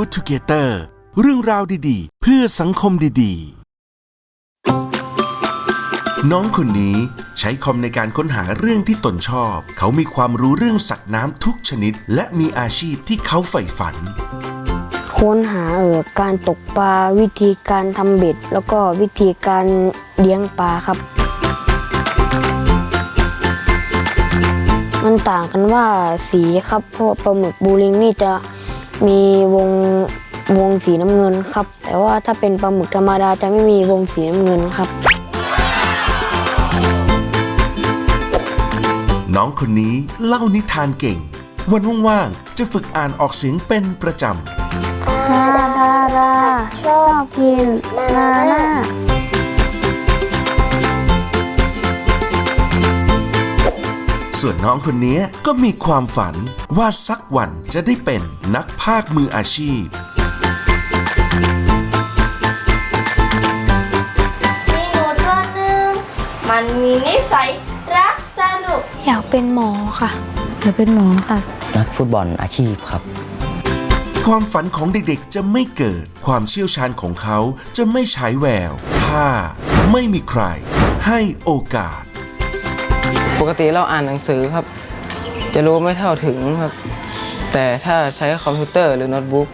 Good Together เรื่องราวดีๆ เพื่อสังคมดีๆ น้องคนนี้ใช้คอมในการค้นหาเรื่องที่ตนชอบ เขามีความรู้เรื่องสัตว์น้ำทุกชนิด และมีอาชีพที่เขาใฝ่ฝัน ค้นหาเออการตกปลาวิธีการทำเบ็ด แล้วก็วิธีการเลี้ยงปลาครับ มันต่างกันว่าสีครับเพราะปลาหมึกบูริงนี่จะ มีวงวงสีน้ำเงินครับ แต่ว่าถ้าเป็นปลาหมึกธรรมดาจะไม่มีวงสีน้ำเงินครับ น้องคนนี้เล่านิทานเก่ง วันว่างๆจะฝึกอ่านออกเสียงเป็นประจำ ดาดาดาชอบกินนาน่า ส่วนน้องคนนี้ก็มีความฝันว่าสักวันจะได้เป็นนักพากย์มืออาชีพ มีหนูตัวหนึ่งมันมีนิสัยรักสนุก อยากเป็นหมอค่ะ อยากเป็นหมอค่ะ นักฟุตบอลอาชีพครับ ความฝันของเด็กๆจะไม่เกิด ความเชี่ยวชาญของเขาจะไม่ฉายแวว ถ้าไม่มีใครให้โอกาส ปกติเราอ่านหนังสือครับ จะรู้ไม่เท่าถึงครับ แต่ถ้าใช้คอมพิวเตอร์หรือโน้ตบุ๊ก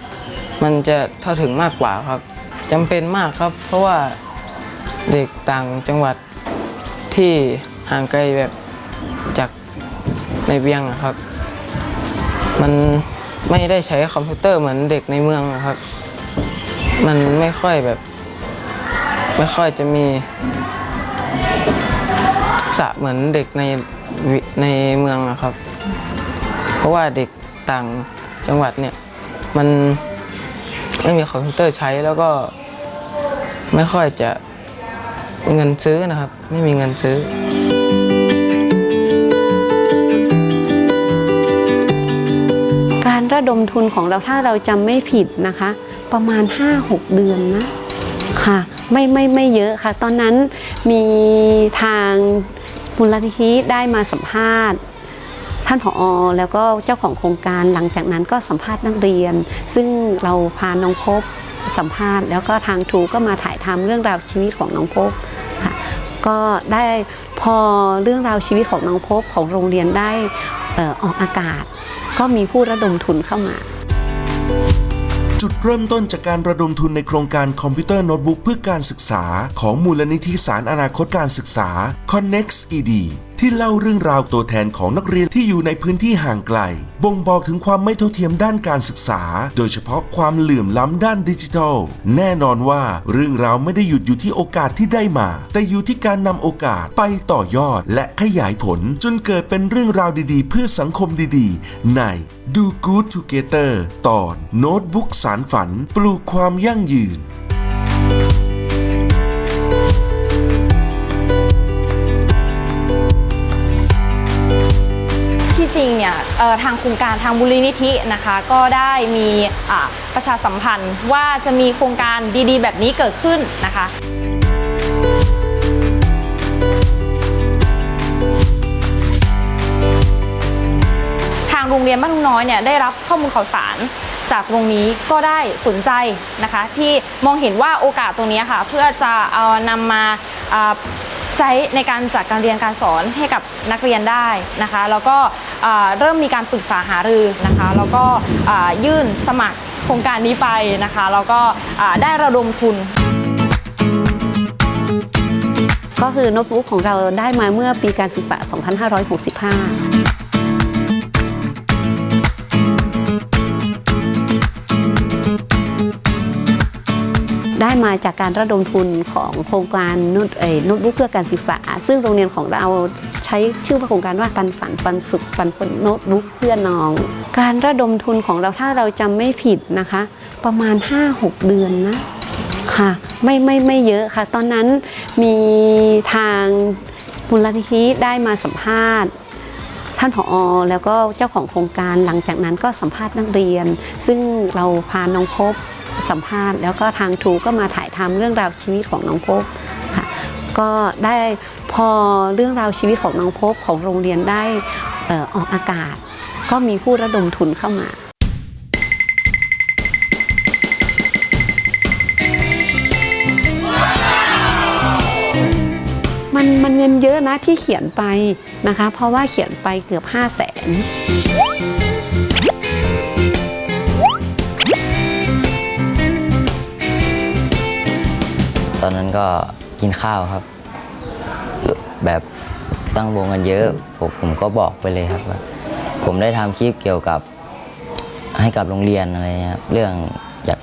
มันจะเท่าถึงมากกว่าครับจำเป็นมากครับ เพราะว่าเด็กต่างจังหวัดที่ห่างไกลแบบจากในเวียงอะครับ มันไม่ได้ใช้คอมพิวเตอร์เหมือนเด็กในเมืองนะครับ มันไม่ค่อยแบบ ไม่ค่อยจะมี ษะเหมือนเด็กในในเมืองอะครับ เพราะว่าเด็กต่างจังหวัดเนี่ยมันไม่มีคอมพิวเตอร์ใช้แล้วก็ไม่ค่อยจะเงินซื้อนะครับ ไม่มีเงินซื้อการระดมทุนของเราถ้าเราจำไม่ผิดนะคะ ประมาณ 5-6 เดือนนะค่ะ ไม่ไม่ไม่เยอะค่ะ ตอนนั้นมีทาง มูลนิธิได้มาสัมภาษณ์ ท่านผอแล้วก็เจ้าของโครงการหลังจากนั้นก็สัมภาษณ์นักเรียน ซึ่งเราพาน้องพบสัมภาษณ์ แล้วก็ทางทูก็มาถ่ายทำเรื่องราวชีวิตของน้องพบค่ะก็ได้พอเรื่องราวชีวิตของน้องพบของโรงเรียนได้ออกอากาศ ก็มีผู้ระดมทุนเข้ามา จุดเริ่มต้นจากการระดมทุนในโครงการคอมพิวเตอร์โน้ตบุ๊กเพื่อการศึกษา ของมูลนิธิสารอนาคตการศึกษา Connex ED ที่เล่าเรื่องราวตัวแทนของนักเรียนที่อยู่ในพื้นที่ห่างไกล บ่งบอกถึงความไม่เท่าเทียมด้านการศึกษา โดยเฉพาะความเหลื่อมล้ำด้านดิจิทัล แน่นอนว่าเรื่องราวไม่ได้หยุดอยู่ที่โอกาสที่ได้มา แต่อยู่ที่การนำโอกาสไปต่อยอดและขยายผล จนเกิดเป็นเรื่องราวดีๆ เพื่อสังคมดีๆ ใน Do Good Together ตอนโน้ตบุ๊กสารฝัน ปลูกความยั่งยืน จริงเนี่ยทางโครงการทางมูลนิธินะคะ ก็ได้มีประชาสัมพันธ์ว่าจะมีโครงการดีๆ แบบนี้เกิดขึ้นนะคะทางโรงเรียนบ้านทุ่งน้อยเนี่ยได้รับข้อมูลข่าวสารจากตรงนี้ก็ได้สนใจนะคะ ที่มองเห็นว่าโอกาสตรงนี้ค่ะ เพื่อจะเอานำมา ใช้ในการจัดการเรียนการสอนให้กับนักเรียนได้นะคะ แล้วก็เริ่มมีการปรึกษาหารือนะคะ แล้วก็ยื่นสมัครโครงการนี้ไปนะคะ แล้วก็ได้ระดมทุนก็คือโน้ตบุ๊กของเราได้มาเมื่อปีการศึกษา 2565 ได้มาจากการระดมทุนของโครงการน้ตเอ่อโน้ตบุ๊กเพื่อการศึกษา ซึ่งโรงเรียนของเราใช้ชื่อว่าโครงการว่าปันฝันปันสุขปันผลโน้ตบุ๊กเพื่อน้อง การระดมทุนของเราถ้าเราจำไม่ผิดนะคะ ประมาณ 5-6 เดือนนะค่ะไม่ไม่ไม่เยอะค่ะ ตอนนั้นมีทางมูลนิธิได้มาสัมภาษณ์ ท่านผอ แล้วก็เจ้าของโครงการหลังจากนั้นก็สัมภาษณ์นักเรียน ซึ่งเราพาน้องพบ สัมภาษณ์ แล้วก็ทางทูก็มาถ่ายทำเรื่องราวชีวิตของน้องพบค่ะก็ได้พอเรื่องราวชีวิตของน้องพบของโรงเรียนได้ออกอากาศ ก็มีผู้ระดมทุนเข้ามามันมันเงินเยอะนะที่เขียนไปนะคะ เพราะว่าเขียนไปเกือบ5้าแสน อนนั้นก็กินข้าวครับ แบบตั้งวงกันเยอะ ผมผมก็บอกไปเลยครับว่าผมได้ทำคลิปเกี่ยวกับให้กับโรงเรียนอะไรเงี้ยครับเรื่องอยาก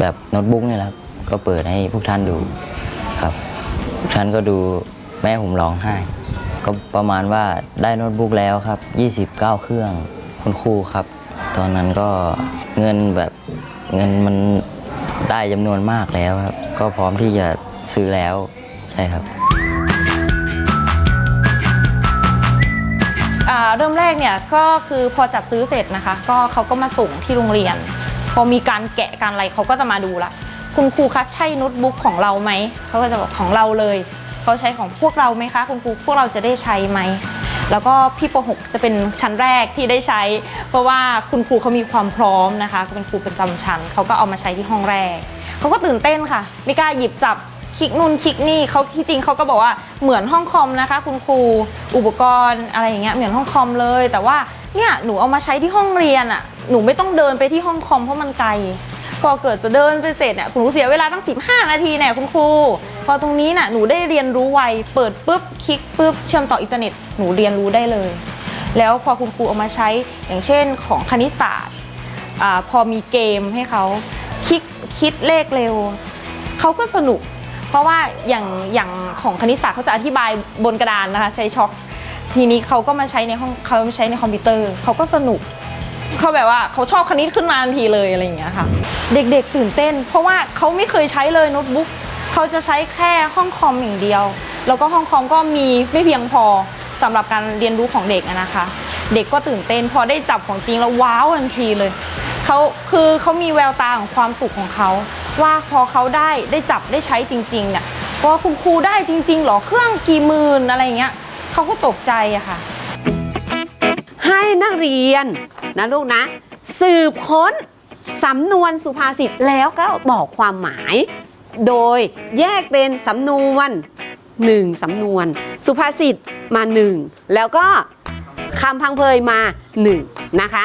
แบบโน้ตบุ๊กนี่แหละครับก็เปิดให้พวกท่านดูครับพวกท่านก็ดูแม่ผมร้องไห้ ก็ประมาณว่าได้โน้ตบุ๊กแล้วครับ 29 เครื่องคุณครูครับ ตอนนั้นก็เงินแบบเงินมัน ได้จำนวนมากแล้วครับ ก็พร้อมที่จะซื้อแล้วใช่ครับอ่าเริ่มแรกเนี่ยก็คือพอจัดซื้อเสร็จนะคะ ก็เขาก็มาส่งที่โรงเรียน พอมีการแกะการอะไรเขาก็จะมาดูละคุณครูคะใช่โน้ตบุ๊กของเราไหมเขาก็จะบอกของเราเลยเขาใช้ของพวกเราไหมคะ คุณครูพวกเราจะได้ใช้ไหม แล้วก็พี่ป .6 จะเป็นชั้นแรกที่ได้ใช้ เพราะว่าคุณครูเขามีความพร้อมนะคะเป็นครูประจำชั้นเขาก็เอามาใช้ที่ห้องแรกเขาก็ตื่นเต้นค่ะ ไม่กล้าหยิบจับคลิกนู่นคลิกนี่เขาที่จริงเขาก็บอกว่าเหมือนห้องคอมนะคะ คุณครูอุปกรณ์อะไรอย่างเงี้ยเหมือนห้องคอมเลย แต่ว่าเนี่ยหนูเอามาใช้ที่ห้องเรียนอะ่ะหนูไม่ต้องเดินไปที่ห้องคอมเพราะมันไกล พอเกิดจะเดินไปเสร็จเนี่ยคุณครูเสียเวลาตั้ง 15 นาทีเนี่ยคุณครู พอตรงนี้น่ะหนูได้เรียนรู้ไว เปิดปุ๊บคลิกปุ๊บเชื่อมต่ออินเทอร์เน็ตหนูเรียนรู้ได้เลย แล้วพอคุณครูเอามาใช้อย่างเช่นของคณิตศาสตร์อาพอมีเกมให้เขาคิดคิดเลขเร็วเขาก็สนุก เพราะว่าอย่างอย่างของคณิตศาสตร์เขาจะอธิบายบนกระดานนะคะใช้ช็อคทีนี้เขาก็มาใช้ในห้องเขามาใช้ในคอมพิวเตอร์เขาก็สนุก เขาแบบว่าเขาชอบคณิตขึ้นมาทันทีเลยอะไรอย่างเงี้ยค่ะ เด็กๆตื่นเต้น เพราะว่าเขาไม่เคยใช้เลยโน้ตบุ๊กเขาจะใช้แค่ห้องคอมอย่างเดียว แล้วก็ห้องคอมก็มีไม่เพียงพอสำหรับการเรียนรู้ของเด็กนะคะ เด็กก็ตื่นเต้นพอได้จับของจริงแล้วว้าวทันทีเลยเขาคือเขามีแววตาของความสุขของเขาว่าพอเขาได้ได้จับได้ใช้จริงๆเนี่ยว่าคุณครูได้จริงๆหรอเครื่องกี่หมื่นอะไรอย่างเงี้ยเขาก็ตกใจอะค่ะ ให้นักเรียนนะลูกนะ สืบค้นสำนวนสุภาษิตแล้วก็บอกความหมาย โดยแยกเป็นสำนวนหนึ่งสำนวน สุภาษิตมาหนึ่งแล้วก็คำพังเพยมาหนึ่งนะคะ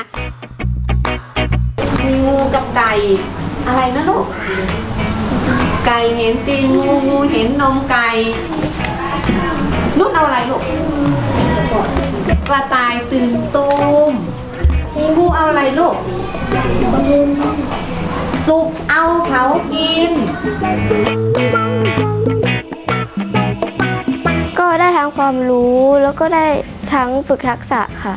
งูกับไก่อะไรนะลูก ไก่เห็นตีนงูงูเห็นนมไก่ลูกเอาอะไรลูก กระต่ายตื่นตูมงูเอาอะไรลูกสุกเอาเผากิน ก็ได้ทั้งความรู้แล้วก็ได้ทั้งฝึกทักษะค่ะ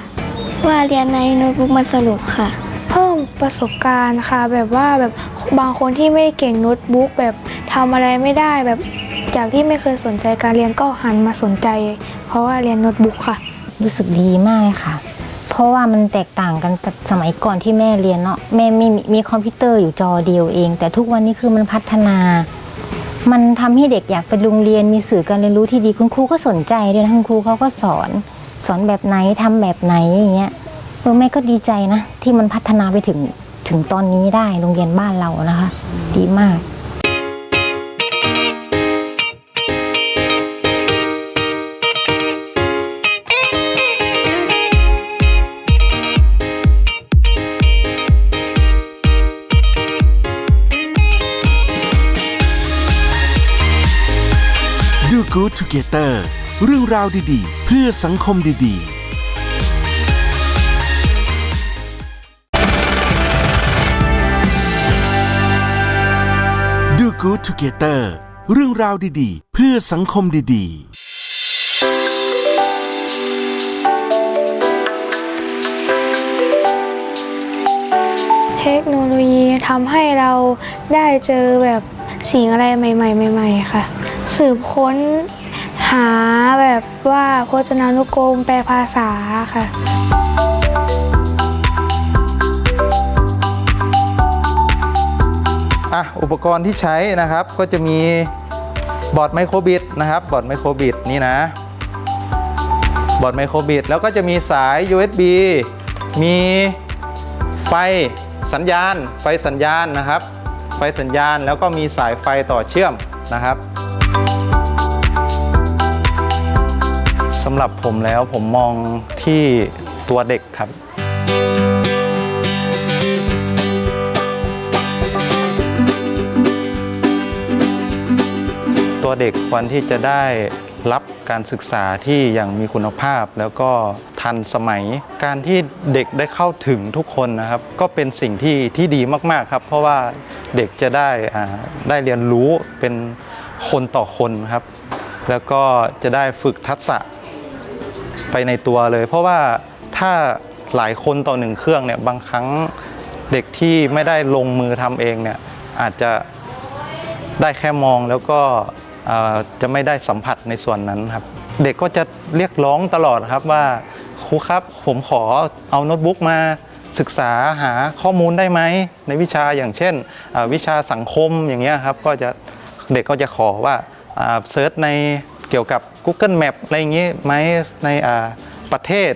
ว่าเรียนในโน้ตบุ๊กมันสนุกค่ะ เพิ่มประสบการณ์ค่ะ แบบว่าแบบบางคนที่ไม่ได้เก่งโน้ตบุ๊กแบบทำอะไรไม่ได้แบบจากที่ไม่เคยสนใจการเรียนก็หันมาสนใจ เพราะว่าเรียนโน้ตบุ๊กค่ะ รู้สึกดีมากค่ะ เพราะว่ามันแตกต่างกันจากสมัยก่อนที่แม่เรียนเนาะแม่ไมีมีคอมพิวเตอร์อยู่จอเดียวเอง แต่ทุกวันนี้คือมันพัฒนา มันทำให้เด็กอยากไปโรงเรียนมีสื่อการเรียนรู้ที่ดีคุณครูก็สนใจด้วยนะคุณครูเขาก็สอน สอนแบบไหนทำแบบไหนอย่างเงี้ยเออแม่ก็ดีใจนะ ที่มันพัฒนาไปถึงถึงตอนนี้ได้โรงเรียนบ้านเรานะคะ ดีมาก Good Together เรื่องราวดีๆ เพื่อสังคมดีๆ Do Good Together เรื่องราวดีๆ เพื่อสังคมดีๆเทคโนโลยีทำให้เราได้เจอแบบสิ่งอะไรใหม่ๆใหม่ๆค่ะ สืบค้นหาแบบว่าพจนานุกรมแปลภาษาค่ะอะอุปกรณ์ที่ใช้นะครับก็จะมีบอร์ดไมโครบิตนะครับบอร์ดไมโครบิตนี่นะ บอร์ดไมโครบิตแล้วก็จะมีสาย USB มีไฟสัญญาณ ไฟสัญญาณนะครับ ไฟสัญญาณแล้วก็มีสายไฟต่อเชื่อมนะครับ สำหรับผมแล้วผมมองที่ตัวเด็กครับ ตัวเด็กควรที่จะได้รับการศึกษาที่อย่างมีคุณภาพแล้วก็ทันสมัย การที่เด็กได้เข้าถึงทุกคนนะครับ ก็เป็นสิ่งที่ที่ดีมากๆครับ เพราะว่าเด็กจะได้ได้เรียนรู้เป็นคนต่อคนครับ แล้วก็จะได้ฝึกทักษะ ไปในตัวเลย เพราะว่าถ้าหลายคนต่อหนึ่งเครื่องเนี่ยบางครั้งเด็กที่ไม่ได้ลงมือทำเองเนี่ยอาจจะได้แค่มองแล้วก็จะไม่ได้สัมผัสในส่วนนั้นครับ เด็กก็จะเรียกร้องตลอดครับว่าครูครับผมขอเอาโน้ตบุ๊กมาศึกษาหาข้อมูลได้ไหมในวิชาอย่างเช่น วิชาสังคมอย่างเงี้ยครับก็จะเด็กก็จะขอว่าเซิร์ชใน เกี่ยวกับ Google Map อะไรอย่างงี้ไหมในอ่าประเทศ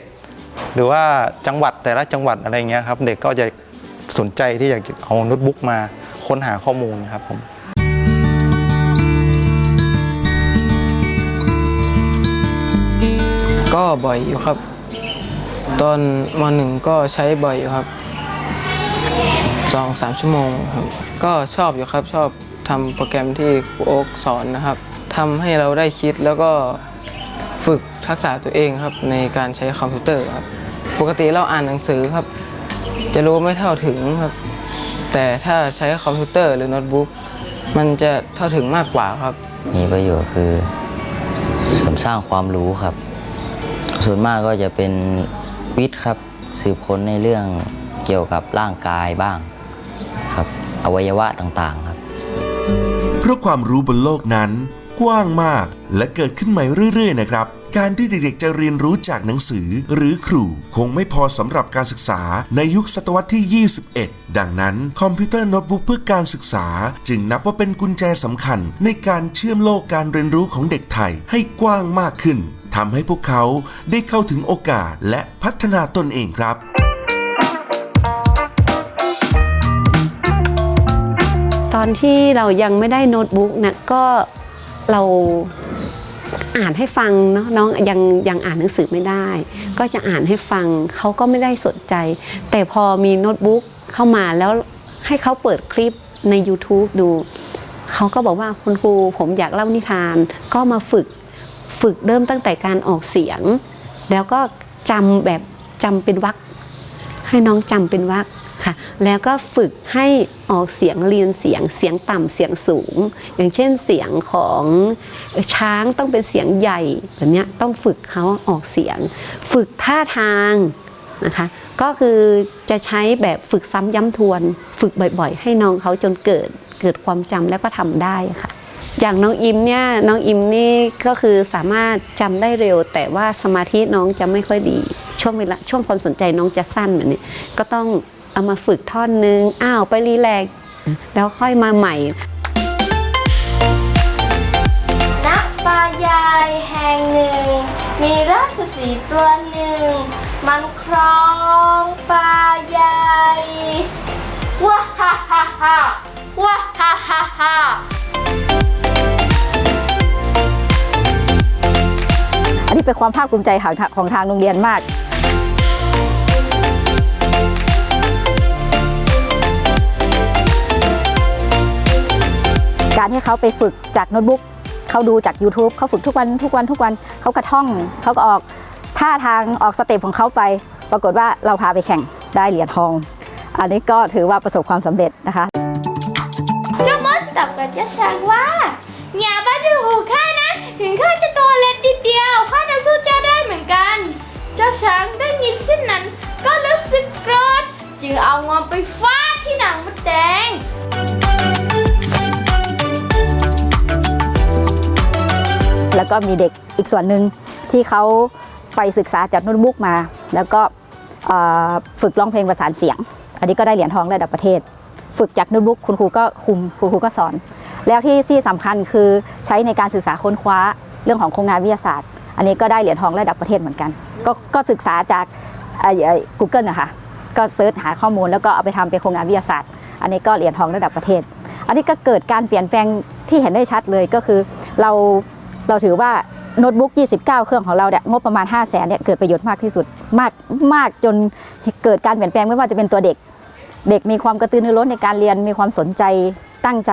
หรือว่าจังหวัดแต่ละจังหวัดอะไรเงี้ยครับ เด็กก็จะสนใจที่อยากจะเอาโน้ตบุ๊กมาค้นหาข้อมูลครับผมก็บ่อยอยู่ครับ ตอนมหนึ่งก็ใช้บ่อยอยู่ครับสองสามชั่วโมงครับ ก็ชอบอยู่ครับชอบทำโปรแกรมที่ครูโอ๊กสอนนะครับ ทำให้เราได้คิดแล้วก็ฝึกทักษะตัวเองครับในการใช้คอมพิวเตอร์ครับ ปกติเราอ่านหนังสือครับ จะรู้ไม่เท่าถึงครับ แต่ถ้าใช้คอมพิวเตอร์หรือโน้ตบุ๊กมันจะเท่าถึงมากกว่าครับ มีประโยชน์คือเสริมสร้างความรู้ครับ ส่วนมากก็จะเป็นวิทย์ครับ สืบค้นในเรื่องเกี่ยวกับร่างกายบ้างครับ อวัยวะต่างๆครับ เพราะความรู้บนโลกนั้น กว้างมาก และเกิดขึ้นใหม่เรื่อย ๆ นะครับการที่เด็กๆจะเรียนรู้จากหนังสือหรือครู คงไม่พอสำหรับการศึกษาในยุคศตวรรษที่ 21 ดังนั้น คอมพิวเตอร์โน้ตบุ๊กเพื่อการศึกษา จึงนับว่าเป็นกุญแจสำคัญ ในการเชื่อมโลกการเรียนรู้ของเด็กไทยให้กว้างมากขึ้นทำให้พวกเขาได้เข้าถึงโอกาสและพัฒนาตนเองครับตอนที่เรายังไม่ได้โน้ตบุ๊กนะก็ เราอ่านให้ฟังเนาะน้องยังยังอ่านหนังสือไม่ได้ ก็จะอ่านให้ฟังเขาก็ไม่ได้สนใจ แต่พอมีโน้ตบุ๊กเข้ามาแล้วให้เขาเปิดคลิปใน YouTube ดู เขาก็บอกว่าคุณครูผมอยากเล่านิทาน ก็มาฝึกฝึกเริ่มตั้งแต่การออกเสียง แล้วก็จำแบบจำเป็นวรรคให้น้องจำเป็นวรรคค่ะ แล้วก็ฝึกให้ออกเสียงเรียนเสียงเสียงต่ำเสียงสูง อย่างเช่นเสียงของช้างต้องเป็นเสียงใหญ่แบบนี้ต้องฝึกเขาออกเสียง ฝึกท่าทางนะคะก็คือจะใช้แบบฝึกซ้ำย้ำทวน ฝึกบ่อยๆ ให้น้องเขาจนเกิดเกิดความจำแล้วก็ทำได้ค่ะอย่างน้องอิมเนี่ยน้องอิมนี่ก็คือสามารถจำได้เร็ว แต่ว่าสมาธิน้องจะไม่ค่อยดี ช่วงเวลาช่วงความสนใจน้องจะสั้นแบบนี้ก็ต้อง เอามาฝึกท่อนนึง อ้าวไปรีแลกซ์แล้วค่อยมาใหม่ณป่าใหญ่แห่งหนึ่ง มีราชสีห์ตัวหนึ่ง มันครองป่าใหญ่ว้าฮ่าฮ่าฮ่าว้าฮ่าฮ่าฮ่าอันนี้เป็นความภาคภูมิใจของทางของทางโรงเรียนมาก การที่เขาไปฝึกจากโน้ตบุ๊กเขาดูจาก YouTube เขาฝึกทุกวันทุกวันทุกวันเขากระท่องเขาก็ออกท่าทางออกสเต็ปของเขาไป ปรากฏว่าเราพาไปแข่งได้เหรียญทอง อันนี้ก็ถือว่าประสบความสำเร็จนะคะเจ้ามดตอบกับเจ้าช้างว่าอย่ามาดูถูข้านะถึงข้าจะตัวเล็กนิดเดียวข้าจะสู้เจ้าได้เหมือนกัน เจ้าช้างได้ยินเช่นนั้น ก็รู้สึกโกรธจึงเอางอมไปฟาดที่หนังมดแดง แล้วก็มีเด็กอีกส่วนหนึ่งที่เขาไปศึกษาจากโน้ตบุ๊กมา แล้วก็ฝึกร้องเพลงประสานเสียง อันนี้ก็ได้เหรียญทองระดับประเทศ ฝึกจากโน้ตบุ๊กคุณครูก็คุมคุณครูก็สอน แล้วที่ที่สำคัญคือใช้ในการศึกษาค้นคว้าเรื่องของโครงงานวิทยาศาสตร์ อันนี้ก็ได้เหรียญทองระดับประเทศเหมือนกัน ก็ก็ศึกษาจากกูเกิลนะคะก็เซิร์ชหาข้อมูลแล้วก็เอาไปทำเป็นโครงงานวิทยาศาสตร์ อันนี้ก็เหรียญทองระดับประเทศ อันนี้ก็เกิดการเปลี่ยนแปลงที่เห็นได้ชัดเลยก็คือ เรา เราถือว่าโน้ตบุ๊ก 29 เครื่องของเราเนี่ยงบประมาณ 5 0 0แสนเนี่ยเกิดประโยชน์มากที่สุดมากมากจนเกิดการเปลี่ยนแปลงไม่ว่าจะเป็นตัวเด็ก เด็กมีความกระตือรือร้นในการเรียนมีความสนใจตั้งใจ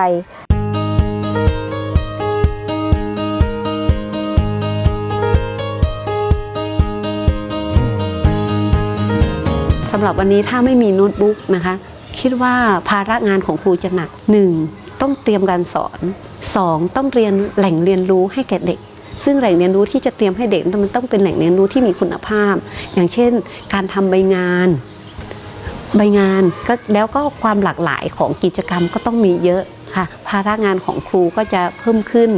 สำหรับวันนี้ถ้าไม่มีโน้ตบุ๊กนะคะ คิดว่าภาระงานของครูจะหนัก 1. ต้องเตรียมการสอน 2. ต้องเรียนแหล่งเรียนรู้ให้แก่เด็ก ซึ่งแหล่งเรียนรู้ที่จะเตรียมให้เด็กมันต้องเป็นแหล่งเรียนรู้ที่มีคุณภาพ อย่างเช่น การทำใบงาน ใบงานก็แล้วก็ความหลากหลายของกิจกรรมก็ต้องมีเยอะค่ะภาระงานของครูก็จะเพิ่มขึ้น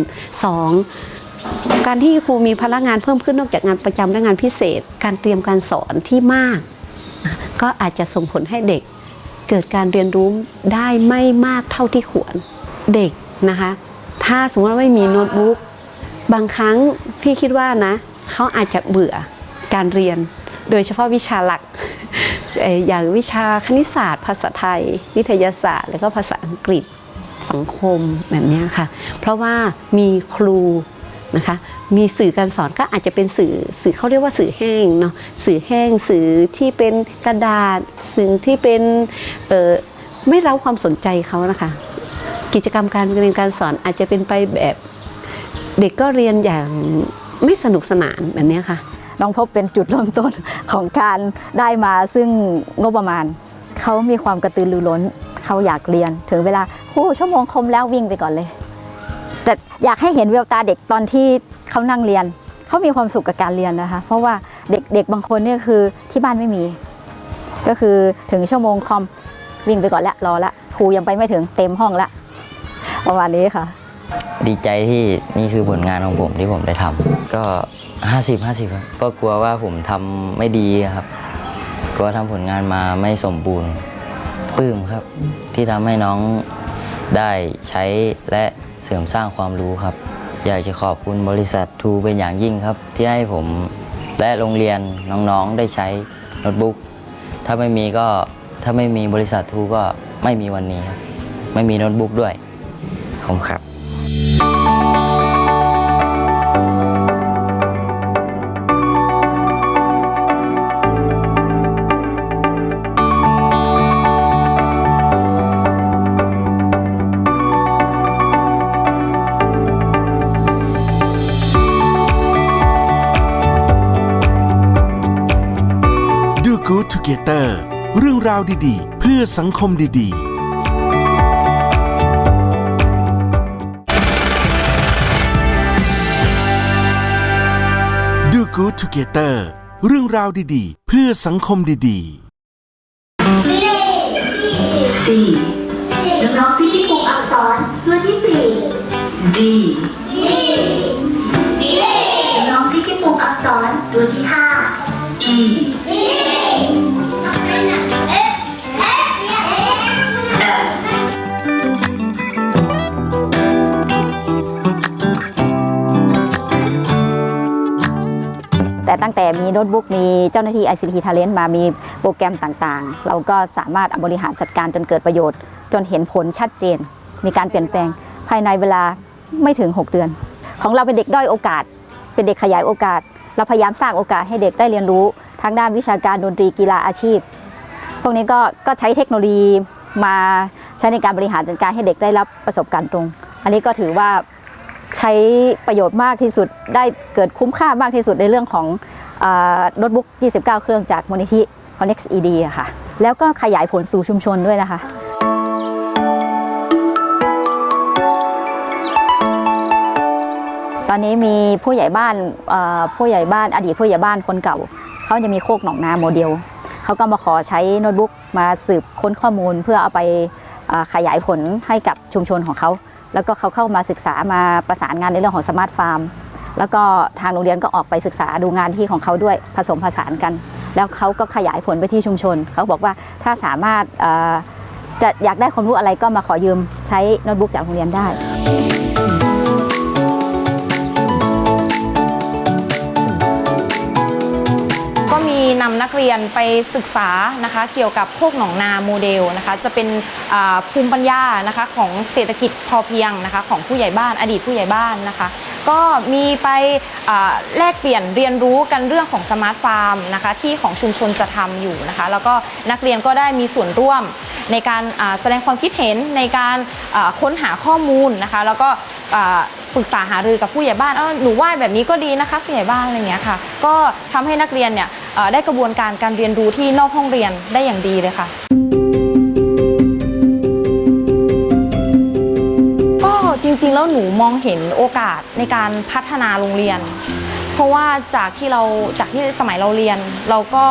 2. การที่ครูมีภาระงานเพิ่มขึ้นนอกจากงานประจำและงานพิเศษ การเตรียมการสอนที่มาก ก็อาจจะส่งผลให้เด็ก เกิดการเรียนรู้ได้ไม่มากเท่าที่ควร เด็กนะคะ ถ้าสมมติว่าไม่มีโน้ตบุ๊กบางครั้งพี่คิดว่านะเขาอาจจะเบื่อการเรียน โดยเฉพาะวิชาหลักเอ่ออย่างวิชาคณิตศาสตร์ ภาษาไทย วิทยาศาสตร์ แล้วก็ภาษาอังกฤษสังคมแบบเนี้ยค่ะ เพราะว่ามีครูนะคะมีสื่อการสอนก็อาจจะเป็นสื่อสื่อเขาเรียกว่าสื่อแห้งเนาะสื่อแห้งสื่อที่เป็นกระดาษ สื่อที่เป็นเอ่อไม่เร้าความสนใจเขานะคะ กิจกรรมการเรียนการสอนอาจจะเป็นไปแบบเด็กก็เรียนอย่างไม่สนุกสนานแบบนี้ค่ะ น้องพบเป็นจุดเริ่มต้นของการได้มาซึ่งงบประมาณ เขามีความกระตือรือร้น เขาอยากเรียนถึงเวลาโอ้ชั่วโมงคมแล้ววิ่งไปก่อนเลยแต่อยากให้เห็นแววตาเด็กตอนที่เขานั่งเรียน เขามีความสุขกับการเรียนนะคะ เพราะว่าเด็กเด็กบางคนเนี่ยคือที่บ้านไม่มี ก็คือถึงชั่วโมงคอมวิ่งไปก่อนล้วรอละครูยังไปไม่ถึงเต็มห้องละ ประมาณนี้ค่ะ ดีใจที่นี่คือผลงานของผมที่ผมได้ทำก็ 50 50ครับก็กลัวว่าผมทำไม่ดีครับกลัวทำผลงานมาไม่สมบูรณ์ปลื้มครับ ที่ทำให้น้องได้ใช้และเสริมสร้างความรู้ครับ อยากจะขอบคุณบริษัททูเป็นอย่างยิ่งครับ ที่ให้ผมและโรงเรียนน้องๆได้ใช้โน้ตบุ๊กถ้าไม่มีก็ถ้าไม่มีบริษัททูก็ไม่มีวันนี้ครับ ไม่มีโน้ตบุ๊กด้วย ขอบครับ Do Good Together เรื่องราวดีๆ เพื่อสังคมดีๆ Good Together เรื่องราวดีๆ เพื่อสังคมดีๆสี่น้องๆที่ที่ปลูกอักษรตัวที่สี่ D น้องๆที่ที่ปลูกอักษรตัวที่ห้า E มีโน้ตบุ๊กมีเจ้าหน้าที่ ICT Talent มามีโปรแกรมต่างๆ เราก็สามารถบริหารจัดการจนเกิดประโยชน์ จนเห็นผลชัดเจน มีการเปลี่ยนแปลงภายในเวลาไม่ถึง 6 เดือน ของเราเป็นเด็กด้อยโอกาส เป็นเด็กขยายโอกาส เราพยายามสร้างโอกาสให้เด็กได้เรียนรู้ทางด้านวิชาการดนตรีกีฬาอาชีพ พวกนี้ก็ก็ใช้เทคโนโลยีมาใช้ในการบริหารจัดการให้เด็กได้รับประสบการณ์ตรง อันนี้ก็ถือว่าใช้ประโยชน์มากที่สุดได้เกิดคุ้มค่ามากที่สุดในเรื่องของ โน้ตบุ๊ก 29 เครื่องจากมูลนิธิ Connect ED อะค่ะ แล้วก็ขยายผลสู่ชุมชนด้วยนะคะตอนนี้มีผู้ใหญ่บ้านผู้ใหญ่บ้านอดีตผู้ใหญ่บ้านคนเก่า เขาจะมีโคกหนองนาโมเดล เขาก็มาขอใช้โน้ตบุ๊กมาสืบค้นข้อมูลเพื่อเอาไปขยายผลให้กับชุมชนของเขา แล้วก็เขาเข้ามาศึกษามาประสานงานในเรื่องของสมาร์ทฟาร์ม แล้วก็ทางโรงเรียนก็ออกไปศึกษาดูงานที่ของเขาด้วยผสมผสานกัน แล้วเขาก็ขยายผลไปที่ชุมชน เขาบอกว่าถ้าสามารถจะอยากได้ความรู้อะไรก็มาขอยืมใช้โน้ตบุ๊กจากโรงเรียนได้ก็มีนำนักเรียนไปศึกษานะคะเกี่ยวกับโคกหนองนาโมเดลนะคะจะเป็นภูมิปัญญานะคะของเศรษฐกิจพอเพียงนะคะของผู้ใหญ่บ้านอดีตผู้ใหญ่บ้านนะคะ ก็มีไปแลกเปลี่ยนเรียนรู้กันเรื่องของสมาร์ทฟาร์มนะคะที่ของชุมชนจะทำอยู่นะคะแล้วก็นักเรียนก็ได้มีส่วนร่วมในการแสดงความคิดเห็นในการค้นหาข้อมูลนะคะแล้วก็ปรึกษาหารือกับผู้ใหญ่บ้านเออหนูว่าแบบนี้ก็ดีนะคะผู้ใหญ่บ้านอะไรเงี้ยค่ะ ก็ทำให้นักเรียนเนี่ยได้กระบวนการการเรียนรู้ที่นอกห้องเรียนได้อย่างดีเลยค่ะ จริงๆ แล้วหนูมองเห็นโอกาสในการพัฒนาโรงเรียน เพราะว่าจากที่เราจากที่สมัยเราเรียน เราก็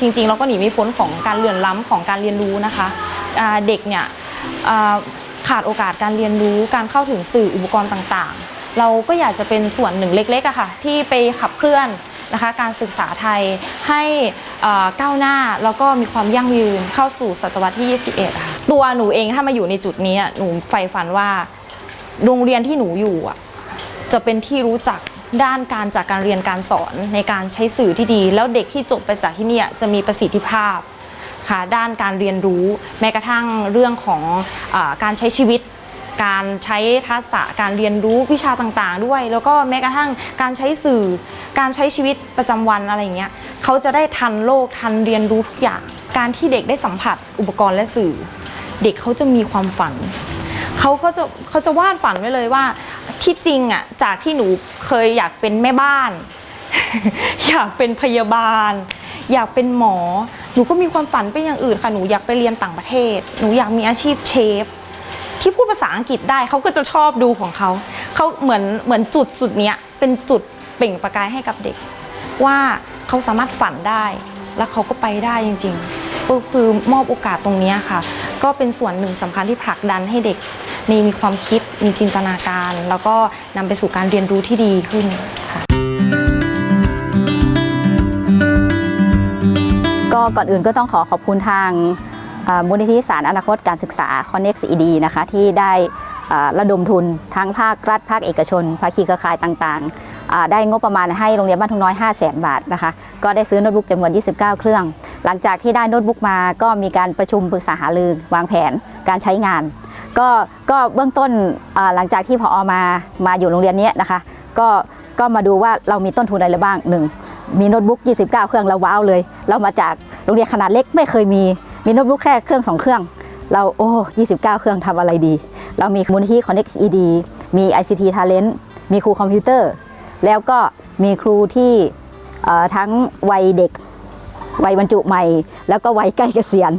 จริง ๆ เราก็หนีไม่พ้นของการเลื่อนล้ำของการเรียนรู้นะคะเด็กเนี่ยขาดโอกาสการเรียนรู้การเข้าถึงสื่ออุปกรณ์ต่างๆ เราก็อยากจะเป็นส่วนหนึ่งเล็กๆอะค่ะที่ไปขับเคลื่อนนะคะการศึกษาไทยให้ก้าวหน้าแล้วก็มีความยั่งยืนเข้าสู่ศตวรรษที่ 21 ตัวหนูเองถ้ามาอยู่ในจุดนี้หนูใฝ่ฝันว่า โรงเรียนที่หนูอยู่อะจะเป็นที่รู้จักด้านการจากการเรียนการสอนในการใช้สื่อที่ดี แล้วเด็กที่จบไปจากที่นี่จะมีประสิทธิภาพค่ะด้านการเรียนรู้แม้กระทั่งเรื่องของอการใช้ชีวิต การใช้ทักษะการเรียนรู้วิชาต่างๆ ด้วย แล้วก็แม้กระทั่งการใช้สื่อ การใช้ชีวิตประจำวันอะไรอย่างเงี้ยเขาจะได้ทันโลกทันเรียนรู้ทุกอย่าง การที่เด็กได้สัมผัสอุปกรณ์และสื่อ เด็กเขาจะมีความฝัน เขาก็จะเขาจะวาดฝันไว้เลยว่าที่จริงอะจากที่หนูเคยอยากเป็นแม่บ้าน อยากเป็นพยาบาล อยากเป็นหมอ หนูก็มีความฝันไปอย่างอื่นค่ะหนูอยากไปเรียนต่างประเทศ หนูอยากมีอาชีพเชฟที่พูดภาษาอังกฤษได้เขาก็จะชอบดูของเขาเขาเหมือนเหมือนจุดสุดเนี้ยเป็นจุดเปล่งประกายให้กับเด็ก ว่าเขาสามารถฝันได้ แล้วเขาก็ไปได้จริง ๆ ก็คือมอบโอกาสตรงนี้ค่ะ ก็เป็นส่วนหนึ่งสำคัญที่ผลักดันให้เด็กมีมีความคิดมีจินตนาการ แล้วก็นำไปสู่การเรียนรู้ที่ดีขึ้นค่ะก็ก่อนอื่นก็ต้องขอขอบคุณทางมูลนิธิสารอนาคตการศึกษา Connect ED นะคะที่ได้ระดมทุนทั้งภาครัฐภาคเอกชนภาคีเครือข่ายต่างๆ ได้งบประมาณให้โรงเรียนบ้านทุ่งน้อย 5 0 0แสนบาทนะคะ ก็ได้ซื้อโน้ตบุ๊กจำนวน 29 เครื่อง หลังจากที่ได้โน้ตบุ๊กมาก็มีการประชุมปรึกษาหารือวางแผนการใช้งาน ก็ก็เบื้องต้นหลังจากที่พอมามาอยู่โรงเรียนนี้นะคะ ก็ก็มาดูว่าเรามีต้นทุนอะไรบ้างหนึ่งมีโน้ตบุ๊ก 29 เครื่องเราว้าวเลย เรามาจากโรงเรียนขนาดเล็กไม่เคยมีมีโน้ตบุ๊กแค่เครื่อง 2 เครื่อง เราโอ้ 29 เครื่องทำอะไรดี เรามีมูลนิธิ Connect ED มี ICT Talent มีครูคอมพิวเตอร์ แล้วก็มีครูที่ทั้งวัยเด็ก วัยบรรจุใหม่ แล้วก็วัยใกล้เกษียณ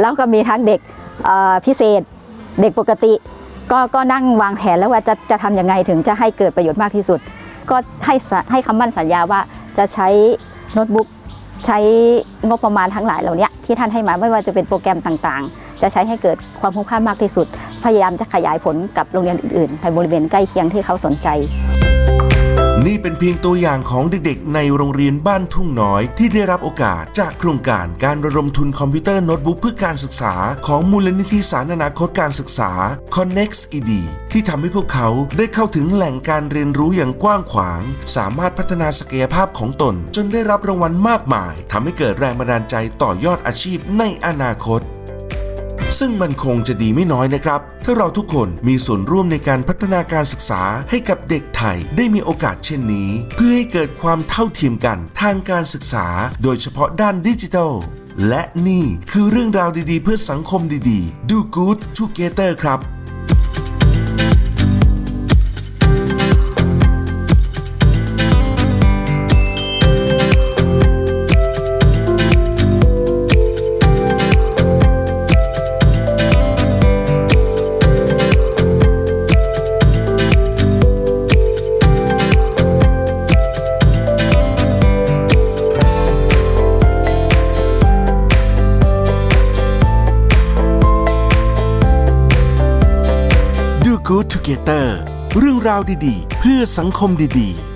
แล้วก็มีทั้งเด็กพิเศษเด็กปกติก็ก็นั่งวางแผนแล้วว่าจะจะทำยังไงถึงจะให้เกิดประโยชน์มากที่สุด ก็ให้ให้คำมั่นสัญญาว่าจะใช้โน้ตบุ๊กใช้งบประมาณทั้งหลายเหล่านี้ที่ท่านให้มาไม่ว่าจะเป็นโปรแกรมต่างๆ จะใช้ให้เกิดความคุ้มค่ามากที่สุด พยายามจะขยายผลกับโรงเรียนอื่นๆในบริเวณใกล้เคียงที่เขาสนใจ นี่เป็นเพียงตัวอย่างของเด็กๆ ในโรงเรียนบ้านทุ่งน้อย ที่ได้รับโอกาสจากโครงการการระดมทุนคอมพิวเตอร์โน้ตบุ๊กเพื่อการศึกษา ของมูลนิธิสารอนาคตการศึกษา Connect ED ที่ทำให้พวกเขาได้เข้าถึงแหล่งการเรียนรู้อย่างกว้างขวาง สามารถพัฒนาศักยภาพของตน จนได้รับรางวัลมากมายทำให้เกิดแรงบันดาลใจต่อยอดอาชีพในอนาคต ซึ่งมันคงจะดีไม่น้อยนะครับ ถ้าเราทุกคนมีส่วนร่วมในการพัฒนาการศึกษาให้กับเด็กไทยได้มีโอกาสเช่นนี้ เพื่อให้เกิดความเท่าเทียมกันทางการศึกษา โดยเฉพาะด้านดิจิทัลและนี่คือเรื่องราวดีๆ เพื่อสังคมดีๆ Do Good Together ครับ เตอร์ เรื่องราวดีๆ เพื่อสังคมดีๆ